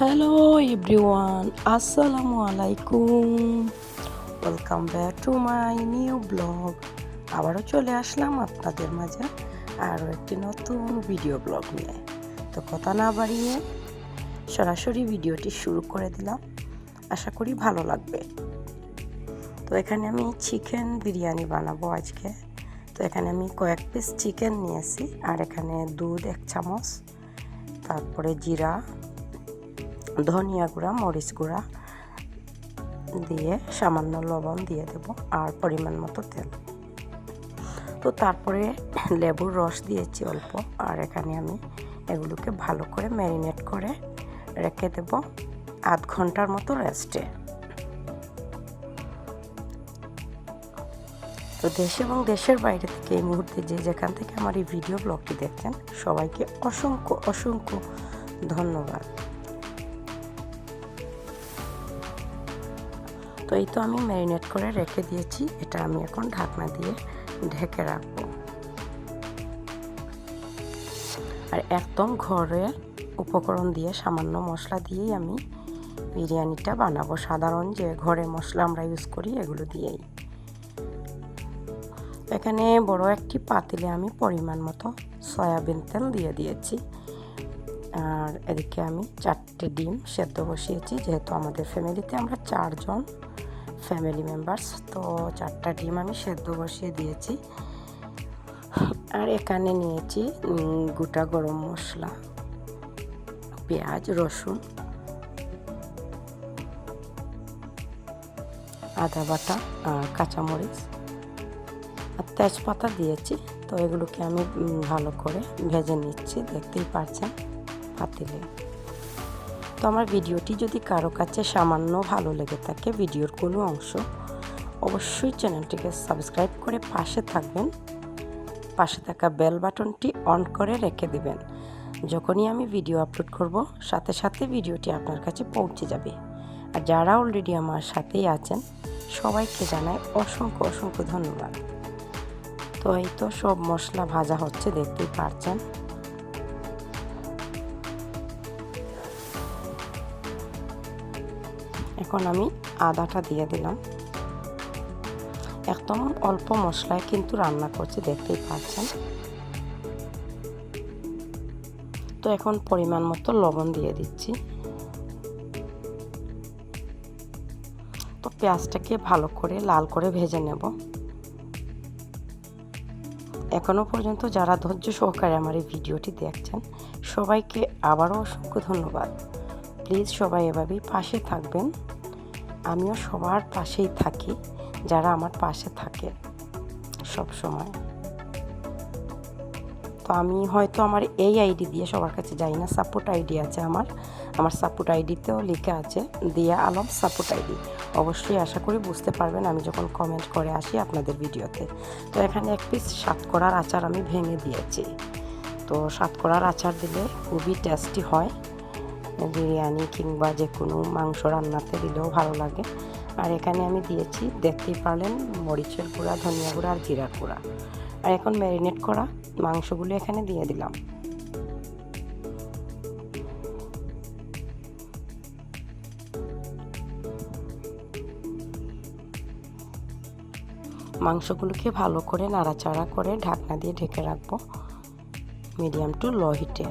Hello everyone আসসালামু আলাইকুম welcome back to my new blog আবারও চলে আসলাম আপনাদের মাঝে আরও একটি নতুন ভিডিও ব্লগ নিয়ে। তো কথা না বাড়িয়ে সরাসরি ভিডিওটি শুরু করে দিলাম। আশা করি ভালো লাগবে। তো এখানে আমি চিকেন বিরিয়ানি বানাবো আজকে। তো এখানে আমি কয়েক পিস চিকেন নিয়েছি। আর এখানে দুধ, এক চামচ। তারপরে জিরা ধনিয়া গুঁড়া, মরিচ গুঁড়া দিয়ে সামান্য লবণ দিয়ে দেব আর পরিমাণ মতো তেল। তো তারপরে লেবুর রস দিয়েছি অল্প আর এখানে আমি এগুলোকে ভালো করে ম্যারিনেট করে রেখে দেব আধ ঘণ্টার মতো রেস্টে। তো দেশ এবং দেশের বাইরে থেকে এই মুহূর্তে যে যেখান থেকে আমার এই ভিডিও ব্লগটি দেখছেন, সবাইকে অসংখ্য অসংখ্য ধন্যবাদ। তো এই তো আমি ম্যারিনেট করে রেখে দিয়েছি। এটা আমি এখন ঢাকনা দিয়ে ঢেকে রাখব। আর একদম ঘরে উপকরণ দিয়ে সামান্য মশলা দিয়েই আমি বিরিয়ানিটা বানাবো। সাধারণ যে ঘরে মশলা আমরা ইউজ করি, এগুলো দিয়েই। এখানে বড় একটি পাতিলে আমি পরিমাণ মতো সয়াবিন তেল দিয়ে দিয়েছি। আর এদিকে আমি চারটে ডিম সেদ্ধ বসিয়েছি। যেহেতু আমাদের ফ্যামিলিতে আমরা চারজন ফ্যামিলি মেম্বার্স তো চারটা ডিম আমি সেদ্ধ বসিয়ে দিয়েছি। আর এখানে নিয়েছি গোটা গরম মশলা, পেঁয়াজ, রসুন, আদা বাটা কাঁচামরিচ। আর তেজপাতা দিয়েছি, তো এগুলোকে আমি ভালো করে ভেজে নিচ্ছি, দেখতেই পাচ্ছেন পাতিলে তো আমার ভিডিওটি যদি কারও কাছে সামান্য ভালো লেগে থাকে ভিডিওর কোনো অংশ, অবশ্যই চ্যানেলটিকে সাবস্ক্রাইব করে পাশে থাকবেন। পাশে থাকা বেল বাটনটি অন করে রেখে দিবেন। যখনই আমি ভিডিও আপলোড করব, সাথে সাথে ভিডিওটি আপনার কাছে পৌঁছে যাবে। আর যারা অলরেডি আমার সাথেই আছেন, সবাইকে জানাই অসংখ্য অসংখ্য ধন্যবাদ। তো এই তো সব মশলা ভাজা হচ্ছে, দেখতেই পারছেন। এখন আমি আদাটা দিয়ে দিলাম। একদম অল্প মশলায় কিন্তু রান্না করছি, দেখতেই পাচ্ছেন। তো এখন পরিমাণ মতো লবণ দিয়ে দিচ্ছি। তো পেঁয়াজটাকে ভালো করে লাল করে ভেজে নেব। এখনও পর্যন্ত যারা ধৈর্য সহকারে আমার এই ভিডিওটি দেখছেন, সবাইকে আবারও অসংখ্য ধন্যবাদ। প্লিজ সবাই এভাবেই পাশে থাকবেন। আমিও সবার পাশেই থাকি, যারা আমার পাশে থাকে সব সময়। তো আমি হয়তো আমার এই আইডি দিয়ে সবার কাছে যাই না সাপোর্ট আইডি আছে আমার। আমার সাপোর্ট আইডিতেও লেখা আছে, দিয়া আলম সাপোর্ট আইডি। অবশ্যই আশা করি বুঝতে পারবেন আমি যখন কমেন্ট করে আসি আপনাদের ভিডিওতে। তো এখানে এক পিস সাতকড়ার আচার আমি ভেঙে দিয়েছি। তো সাতকড়ার আচার দিলে খুবই টেস্টি হয়। বিরিয়ানি কিংবা যে কোনো মাংস রান্নাতে দিলেও ভালো লাগে। আর এখানে আমি দিয়েছি দেখতেই পারলেন মরিচের গুঁড়া, ধনিয়া গুঁড়া আর জিরার গুঁড়া। আর এখন ম্যারিনেট করা মাংসগুলো এখানে দিয়ে দিলাম। মাংসগুলোকে ভালো করে নাড়াচাড়া করে ঢাকনা দিয়ে ঢেকে রাখব। মিডিয়াম টু লো হিটে।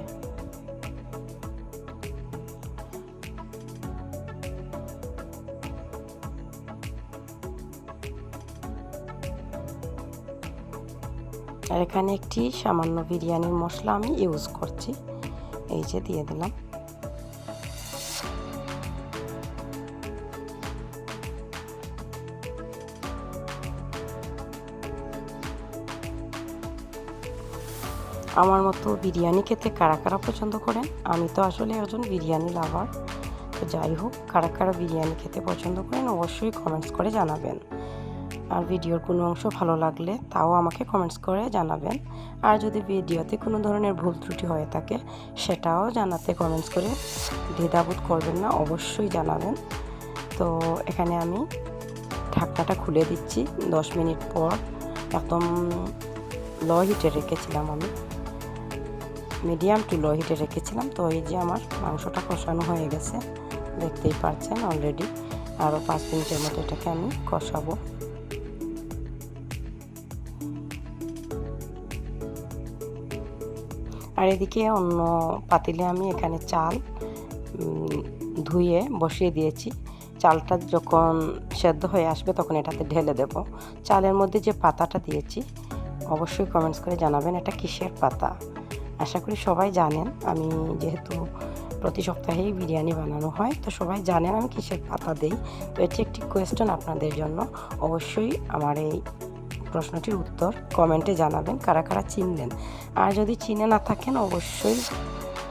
আর এখানে একটি সামান্য বিরিয়ানির মশলা আমি ইউজ করছি। এই যে দিয়ে দিলাম। আমার মতো বিরিয়ানি খেতে কারা কারা পছন্দ করেন? আমি তো আসলে একজন বিরিয়ানি লাভার তো যাই হোক, কারা কারা বিরিয়ানি খেতে পছন্দ করেন, অবশ্যই কমেন্টস করে জানাবেন। আর ভিডিওর কোনো অংশ ভালো লাগলে তাও আমাকে কমেন্টস করে জানাবেন। আর যদি ভিডিওতে কোনো ধরনের ভুল ত্রুটি হয়ে থাকে, সেটাও জানাতে কমেন্টস করে দ্বিধাবোধ করবেন না, অবশ্যই জানাবেন। তো এখানে আমি ঢাকনাটা খুলে দিচ্ছি। দশ মিনিট পর একদম লো হিটে রেখেছিলাম আমি। মিডিয়াম টু লো হিটে রেখেছিলাম। তো এই যে আমার মাংসটা কষানো হয়ে গেছে, দেখতেই পাচ্ছেন অলরেডি আরও পাঁচ মিনিটের মতো এটাকে আমি কষাবো। আর এদিকে অন্য পাতিলে আমি এখানে চাল ধুয়ে বসিয়ে দিয়েছি। চালটা যখন সেদ্ধ হয়ে আসবে তখন এটাতে ঢেলে দেব। চালের মধ্যে যে পাতাটা দিয়েছি, অবশ্যই কমেন্টস করে জানাবেন এটা কিসের পাতা। আশা করি সবাই জানেন, আমি যেহেতু প্রতি সপ্তাহেই বিরিয়ানি বানানো হয়, তো সবাই জানেন আমি কিসের পাতা দেই। তো এটি একটি কোয়েশ্চেন আপনাদের জন্য। অবশ্যই আমার এই প্রশ্নটির উত্তর কমেন্টে জানাবেন, কারা কারা চিনলেন। আর যদি চিনে না থাকেন, অবশ্যই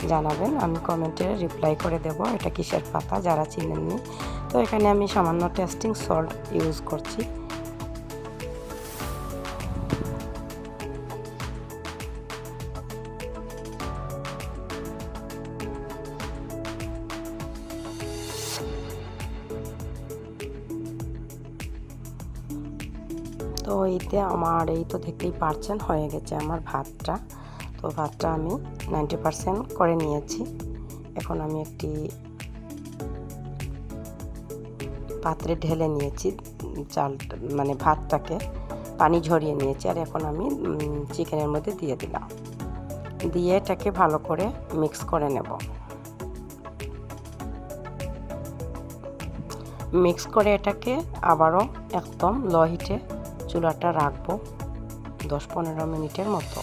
জানাবেন। আমি কমেন্টে রিপ্লাই করে দেব, এটা কিসের পাতা, যারা চিনেননি। তো এখানে আমি সামান্য টেস্টিং সল্ট ইউজ করছি। তো আমার এই তো দেখতেই পারছেন, হয়ে গেছে আমার ভাতটা। তো ভাতটা আমি নাইনটি পারসেন্ট করে নিয়েছি। এখন আমি একটি পাত্রে ঢেলে নিয়েছি, চালটা মানে ভাতটাকে। পানি ঝরিয়ে নিয়েছি আর এখন আমি চিকেনের মধ্যে দিয়ে দিলাম। দিয়ে এটাকে ভালো করে মিক্স করে নেব। মিক্স করে এটাকে আবারও একদম লো হিটে চুলাটা রাখব দশ পনেরো মিনিটের মতো।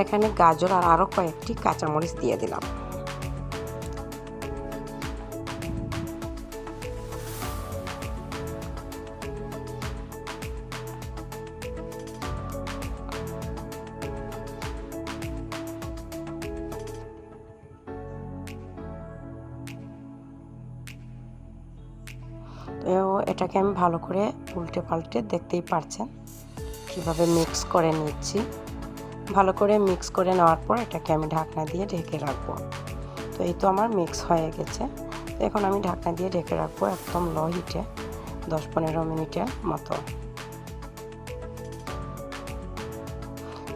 এখানে গাজর আর আরও কয়েকটি কাঁচামরিচ দিয়ে দিলাম। এটাকে আমি ভালো করে উল্টে পাল্টে দেখতেই পারছেন। কীভাবে মিক্স করে নিচ্ছি। ভালো করে মিক্স করে নেওয়ার পর এটাকে আমি ঢাকনা দিয়ে ঢেকে রাখব। তো এই তো আমার মিক্স হয়ে গেছে। তো এখন আমি ঢাকনা দিয়ে ঢেকে রাখব একদম লো হিটে দশ পনেরো মিনিটের মতো।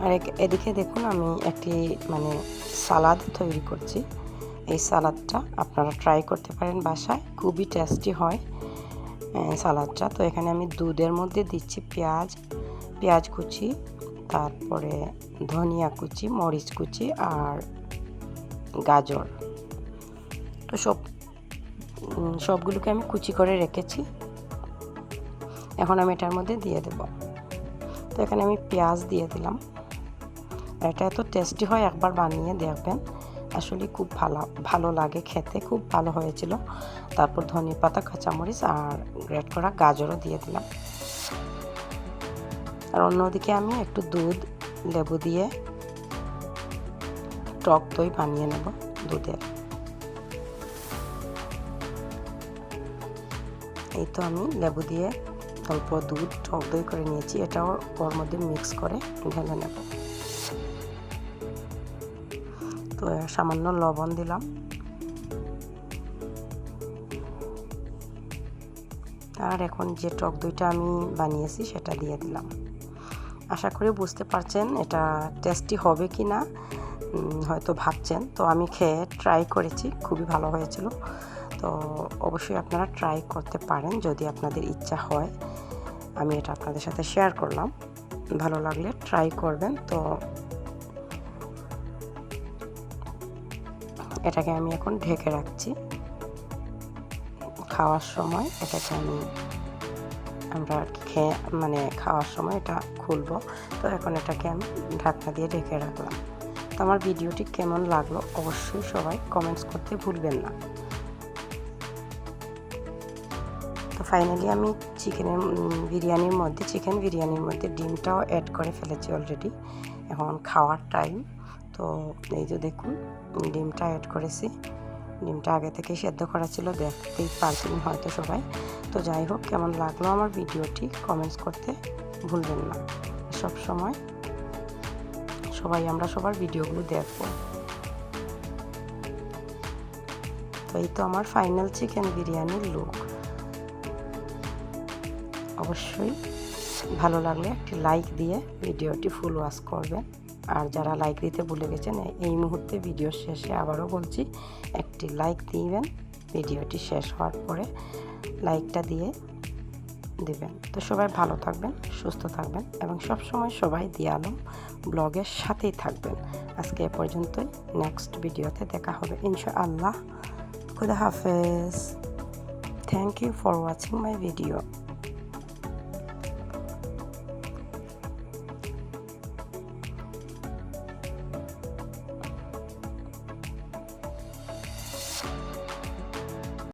আর এদিকে দেখুন আমি একটি মানে সালাদ তৈরি করছি। এই সালাদটা আপনারা ট্রাই করতে পারেন বাসায়। খুবই টেস্টি হয়। সালাদটা। তো এখানে আমি দুধের মধ্যে দিচ্ছি পেঁয়াজ পেঁয়াজ কুচি, তারপরে ধনিয়া কুচি, মরিচ কুচি আর গাজর। তো সব সবগুলোকে আমি কুচি করে রেখেছি। এখন আমি এটার মধ্যে দিয়ে দেব। তো এখানে আমি পেঁয়াজ দিয়ে দিলাম। এটা এত টেস্টি হয় একবার বানিয়ে দেখবেন। আসলে খুব ভালো ভালো লাগে খেতে, খুব ভালো হয়েছিল। তারপর ধনে পাতা, কাঁচামরিচ আর গ্রেট করা গাজরও দিয়ে দিলাম। আর অন্যদিকে আমি একটু দুধ, লেবু দিয়ে টক দই বানিয়ে নেব দুধের এই তো আমি লেবু দিয়ে অল্প দুধ, টক দই করে নিয়েছি। এটাও ওর মধ্যে মিক্স করে ঢেলে নেব। তো সামান্য লবণ দিলাম। আর এখন যে টক দইটা আমি বানিয়েছি সেটা দিয়ে দিলাম। আশা করি বুঝতে পারছেন এটা টেস্টি হবে কি না হয়তো ভাবছেন। তো আমি খেয়ে ট্রাই করেছি, খুবই ভালো হয়েছিল। তো অবশ্যই আপনারা ট্রাই করতে পারেন যদি আপনাদের ইচ্ছা হয়। আমি এটা আপনাদের সাথে শেয়ার করলাম। ভালো লাগলে ট্রাই করবেন। তো এটাকে আমি এখন ঢেকে রাখছি। খাওয়ার সময় এটাকে আমি আমরা খেয়ে মানে খাওয়ার সময় এটা খুলবো? তো এখন এটাকে আমি ঢাকনা দিয়ে ঢেকে রাখলাম। তো আমার ভিডিওটি কেমন লাগল অবশ্যই সবাই কমেন্টস করতে ভুলবেন না। তো ফাইনালি আমি চিকেনের বিরিয়ানির মধ্যে চিকেন বিরিয়ানির মধ্যে ডিমটাও অ্যাড করে ফেলেছি অলরেডি এখন খাওয়ার টাইম তো এই যে দেখুন, ডিমটা অ্যাড করেছি। ডিমটা আগে থেকে সেদ্ধ করা ছিল, দেখতেই পারছেন হয়তো সবাই। তো যাই হোক, কেমন লাগল আমার ভিডিওটি কমেন্টস করতে ভুলবেন না। সব সময় সবাই, আমরা সবার ভিডিওগুলো দেখব। তো এই তো আমার ফাইনাল চিকেন বিরিয়ানির লুক অবশ্যই ভালো লাগলে একটি লাইক দিয়ে ভিডিওটি ফুল ওয়াশ করবেন। আর যারা লাইক দিতে ভুলে গেছেন এই মুহূর্তে ভিডিও শেষে আবারও বলছি, একটি লাইক দিবেন। ভিডিওটি শেষ হওয়ার পরে লাইকটা দিয়ে দিবেন। তো সবাই ভালো থাকবেন, সুস্থ থাকবেন এবং সব সময় সবাই দিয়ালম ব্লগের সাথেই থাকবেন। আজকে এ পর্যন্তই। নেক্সট ভিডিওতে দেখা হবে। ইনশাআল্লাহ। খুদা হাফেজ। Thank you for watching my video